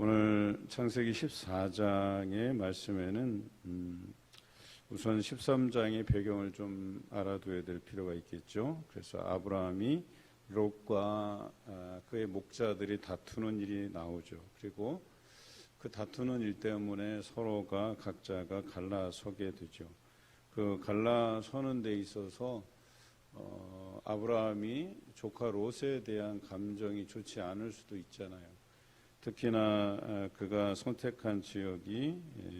오늘 창세기 14장의 말씀에는 음, 우선 13장의 배경을 좀 알아둬야 될 필요가 있겠죠. 그래서 아브라함이 롯과 아, 그의 목자들이 다투는 일이 나오죠. 그리고 그 다투는 일 때문에 서로가 각자가 갈라서게 되죠. 그 갈라서는 데 있어서 어, 아브라함이 조카 롯에 대한 감정이 좋지 않을 수도 있잖아요. 특히나 아, 그가 선택한 지역이 에,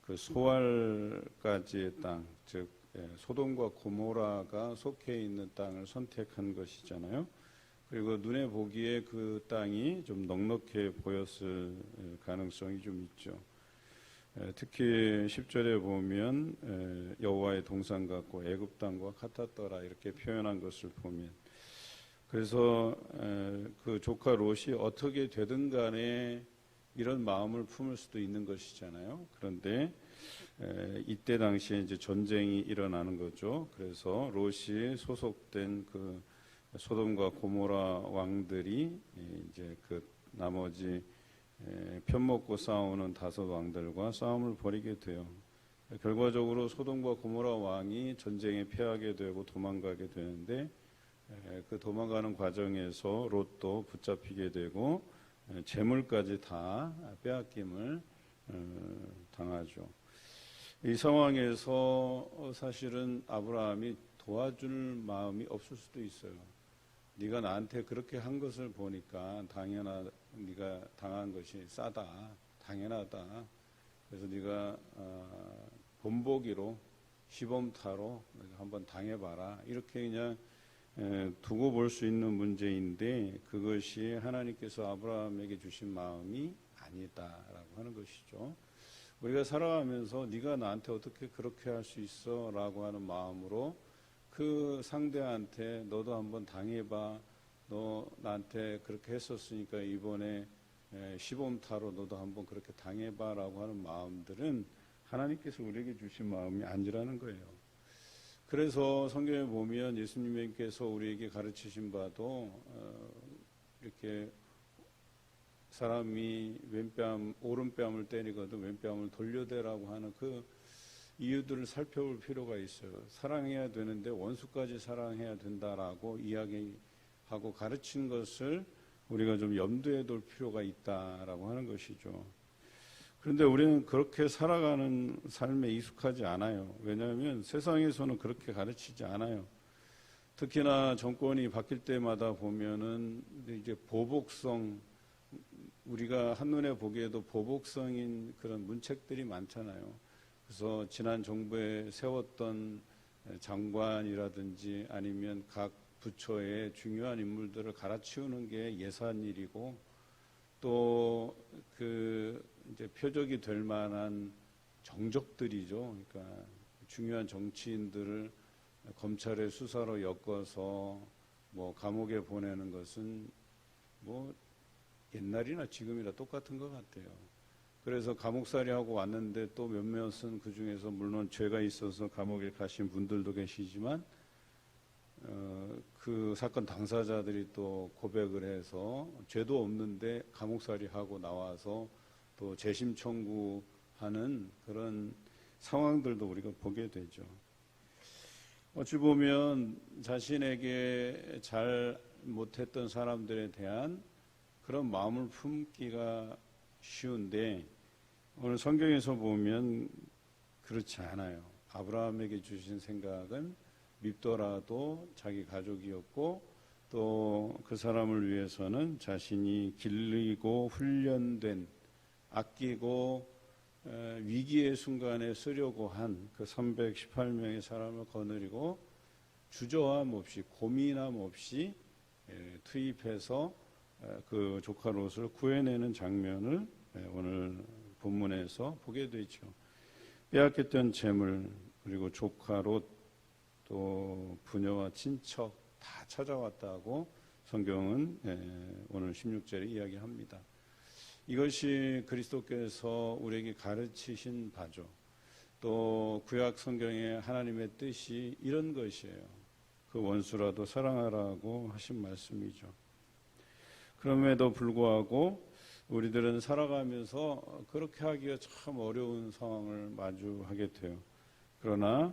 그 소알까지의 땅, 즉 예, 소돔과 고모라가 속해 있는 땅을 선택한 것이잖아요. 그리고 눈에 보기에 그 땅이 좀 넉넉해 보였을 예, 가능성이 좀 있죠. 에, 특히 10절에 보면 에, 여호와의 동산 같고 애굽 땅과 같았더라 이렇게 표현한 것을 보면 그래서 에, 그 조카 롯이 어떻게 되든 간에 이런 마음을 품을 수도 있는 것이잖아요. 그런데 에, 이때 당시에 이제 전쟁이 일어나는 거죠. 그래서 롯이 소속된 그 소돔과 고모라 왕들이 이제 그 나머지 에, 편먹고 싸우는 다섯 왕들과 싸움을 벌이게 돼요. 결과적으로 소돔과 고모라 왕이 전쟁에 패하게 되고 도망가게 되는데 에, 그 도망가는 과정에서 롯도 붙잡히게 되고 에, 재물까지 다 빼앗김을 어, 당하죠. 이 상황에서 사실은 아브라함이 도와줄 마음이 없을 수도 있어요. 네가 나한테 그렇게 한 것을 보니까 당연하 네가 당한 것이 싸다 당연하다 그래서 네가 어, 본보기로 시범타로 한번 당해봐라 이렇게 그냥 에, 두고 볼 수 있는 문제인데 그것이 하나님께서 아브라함에게 주신 마음이 아니다라고 하는 것이죠. 우리가 살아가면서 네가 나한테 어떻게 그렇게 할 수 있어라고 하는 마음으로 그 상대한테 너도 한번 당해봐. 너 나한테 그렇게 했었으니까 이번에 시범타로 너도 한번 그렇게 당해봐라고 하는 마음들은 하나님께서 우리에게 주신 마음이 아니라는 거예요. 그래서 성경에 보면 예수님께서 우리에게 가르치신 바도 어, 이렇게 사람이 왼뺨 오른뺨을 때리거든 왼뺨을 돌려대라고 하는 그 이유들을 살펴볼 필요가 있어요. 사랑해야 되는데 원수까지 사랑해야 된다라고 이야기하고 가르친 것을 우리가 좀 염두에 둘 필요가 있다라고 하는 것이죠. 그런데 우리는 그렇게 살아가는 삶에 익숙하지 않아요. 왜냐하면 세상에서는 그렇게 가르치지 않아요. 특히나 정권이 바뀔 때마다 보면은 이제 보복성 우리가 한눈에 보기에도 보복성인 그런 문책들이 많잖아요. 그래서 지난 정부에 세웠던 장관이라든지 아니면 각 부처의 중요한 인물들을 갈아치우는 게 예산 일이고 또그 이제 표적이 될 만한 정적들이죠. 그러니까 중요한 정치인들을 검찰의 수사로 엮어서 뭐 감옥에 보내는 것은 뭐 옛날이나 지금이나 똑같은 것 같아요. 그래서 감옥살이 하고 왔는데 또 몇몇은 그 중에서 물론 죄가 있어서 감옥에 가신 분들도 계시지만 어, 그 사건 당사자들이 또 고백을 해서 죄도 없는데 감옥살이 하고 나와서 또 재심 청구하는 그런 상황들도 우리가 보게 되죠. 어찌 보면 자신에게 잘 못했던 사람들에 대한 그런 마음을 품기가 쉬운데 오늘 성경에서 보면 그렇지 않아요. 아브라함에게 주신 생각은 밉더라도 자기 가족이었고 또 그 사람을 위해서는 자신이 길리고 훈련된 아끼고 위기의 순간에 쓰려고 한 그 318명의 사람을 거느리고 주저함 없이 고민함 없이 투입해서 그 조카 롯을 구해내는 장면을 오늘 본문에서 보게 되죠. 빼앗겼던 재물 그리고 조카 롯또 부녀와 친척 다 찾아왔다고 성경은 오늘 16절에 이야기합니다. 이것이 그리스도께서 우리에게 가르치신 바죠. 또 구약 성경의 하나님의 뜻이 이런 것이에요. 그 원수라도 사랑하라고 하신 말씀이죠. 그럼에도 불구하고 우리들은 살아가면서 그렇게 하기가 참 어려운 상황을 마주하게 돼요. 그러나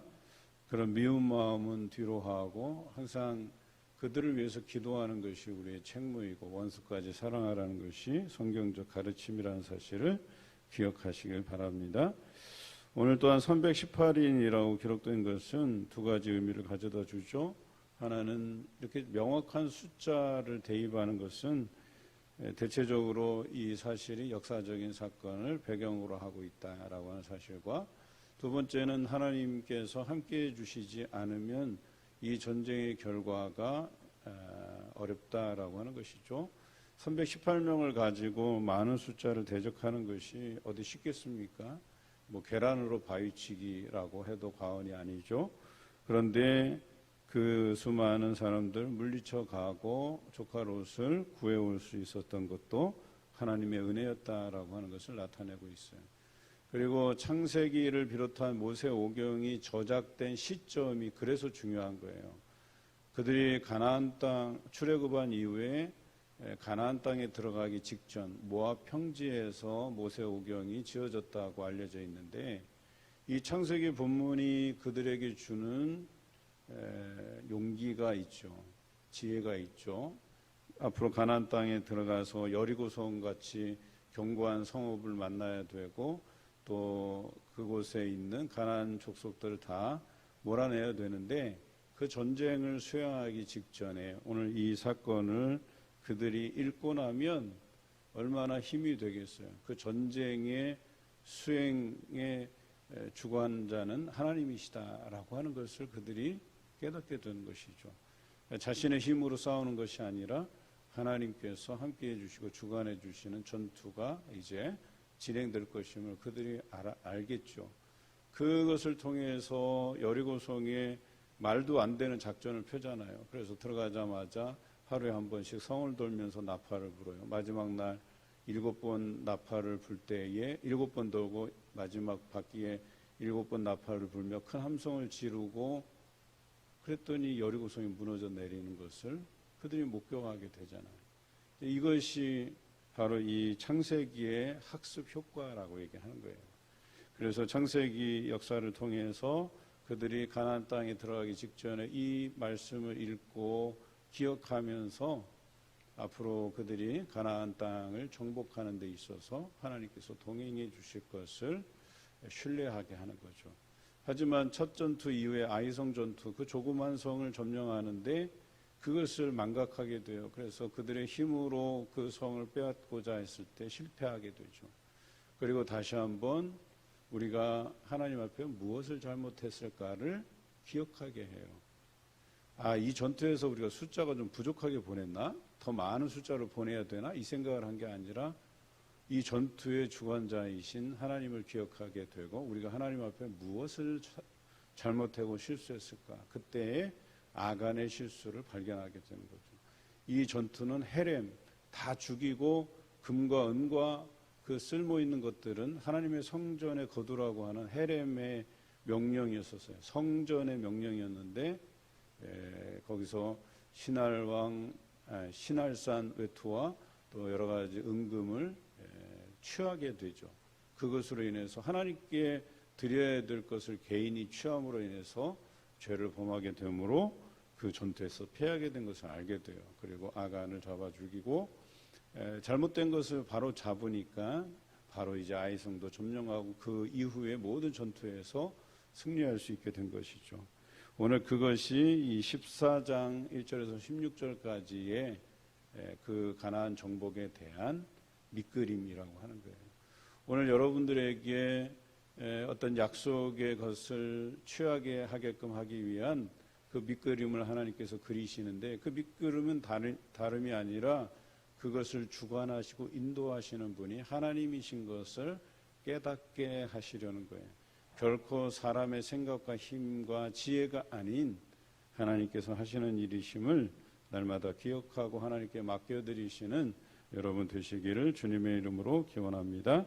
그런 미운 마음은 뒤로 하고 항상 그들을 위해서 기도하는 것이 우리의 책무이고 원수까지 사랑하라는 것이 성경적 가르침이라는 사실을 기억하시길 바랍니다. 오늘 또한 318인이라고 기록된 것은 두 가지 의미를 가져다 주죠. 하나는 이렇게 명확한 숫자를 대입하는 것은 대체적으로 이 사실이 역사적인 사건을 배경으로 하고 있다라고 하는 사실과 두 번째는 하나님께서 함께 해 주시지 않으면 이 전쟁의 결과가 어렵다라고 하는 것이죠. 318명을 가지고 많은 숫자를 대적하는 것이 어디 쉽겠습니까? 뭐 계란으로 바위치기라고 해도 과언이 아니죠. 그런데 그 수많은 사람들 물리쳐 가고 조카 롯을 구해올 수 있었던 것도 하나님의 은혜였다라고 하는 것을 나타내고 있어요. 그리고 창세기를 비롯한 모세 오경이 저작된 시점이 그래서 중요한 거예요. 그들이 가나안 땅 출애굽한 이후에 가나안 땅에 들어가기 직전 모압 평지에서 모세 오경이 지어졌다고 알려져 있는데 이 창세기 본문이 그들에게 주는 용기가 있죠. 지혜가 있죠. 앞으로 가나안 땅에 들어가서 여리고성 같이 견고한 성읍을 만나야 되고 또 그곳에 있는 가나안 족속들을 다 몰아내야 되는데 그 전쟁을 수행하기 직전에 오늘 이 사건을 그들이 읽고 나면 얼마나 힘이 되겠어요. 그 전쟁의 수행의 주관자는 하나님이시다라고 하는 것을 그들이 깨닫게 된 것이죠. 자신의 힘으로 싸우는 것이 아니라 하나님께서 함께 해주시고 주관해 주시는 전투가 이제 진행될 것임을 그들이 알아, 알겠죠. 그것을 통해서 여리고성에 말도 안 되는 작전을 펴잖아요. 그래서 들어가자마자 하루에 한 번씩 성을 돌면서 나팔을 불어요. 마지막 날 일곱 번 나팔을 불 때에 일곱 번 돌고 마지막 바퀴에 일곱 번 나팔을 불며 큰 함성을 지르고 그랬더니 여리고성이 무너져 내리는 것을 그들이 목격하게 되잖아요. 이것이 바로 이 창세기의 학습 효과라고 얘기하는 거예요. 그래서 창세기 역사를 통해서 그들이 가나안 땅에 들어가기 직전에 이 말씀을 읽고 기억하면서 앞으로 그들이 가나안 땅을 정복하는 데 있어서 하나님께서 동행해 주실 것을 신뢰하게 하는 거죠. 하지만 첫 전투 이후에 아이성 전투 그 조그만 성을 점령하는데 그것을 망각하게 돼요. 그래서 그들의 힘으로 그 성을 빼앗고자 했을 때 실패하게 되죠. 그리고 다시 한번 우리가 하나님 앞에 무엇을 잘못했을까를 기억하게 해요. 아, 이 전투에서 우리가 숫자가 좀 부족하게 보냈나? 더 많은 숫자를 보내야 되나? 이 생각을 한 게 아니라 이 전투의 주관자이신 하나님을 기억하게 되고 우리가 하나님 앞에 무엇을 잘못하고 실수했을까? 그때의 아간의 실수를 발견하게 되는 거죠. 이 전투는 헤렘 다 죽이고 금과 은과 그 쓸모 있는 것들은 하나님의 성전에 거두라고 하는 헤렘의 명령이었었어요. 성전의 명령이었는데 에, 거기서 신할왕 아, 신할산 외투와 또 여러 가지 은금을 취하게 되죠. 그것으로 인해서 하나님께 드려야 될 것을 개인이 취함으로 인해서 죄를 범하게 되므로 그 전투에서 패하게 된 것을 알게 돼요. 그리고 아간을 잡아 죽이고 에, 잘못된 것을 바로 잡으니까 바로 이제 아이성도 점령하고 그 이후에 모든 전투에서 승리할 수 있게 된 것이죠. 오늘 그것이 이 14장 1절에서 16절까지의 그 가나안 정복에 대한 밑그림이라고 하는 거예요. 오늘 여러분들에게 어떤 약속의 것을 취하게 하게끔 하기 위한 그 밑그림을 하나님께서 그리시는데 그 밑그림은 다름이 아니라 그것을 주관하시고 인도하시는 분이 하나님이신 것을 깨닫게 하시려는 거예요. 결코 사람의 생각과 힘과 지혜가 아닌 하나님께서 하시는 일이심을 날마다 기억하고 하나님께 맡겨드리시는 여러분 되시기를 주님의 이름으로 기원합니다.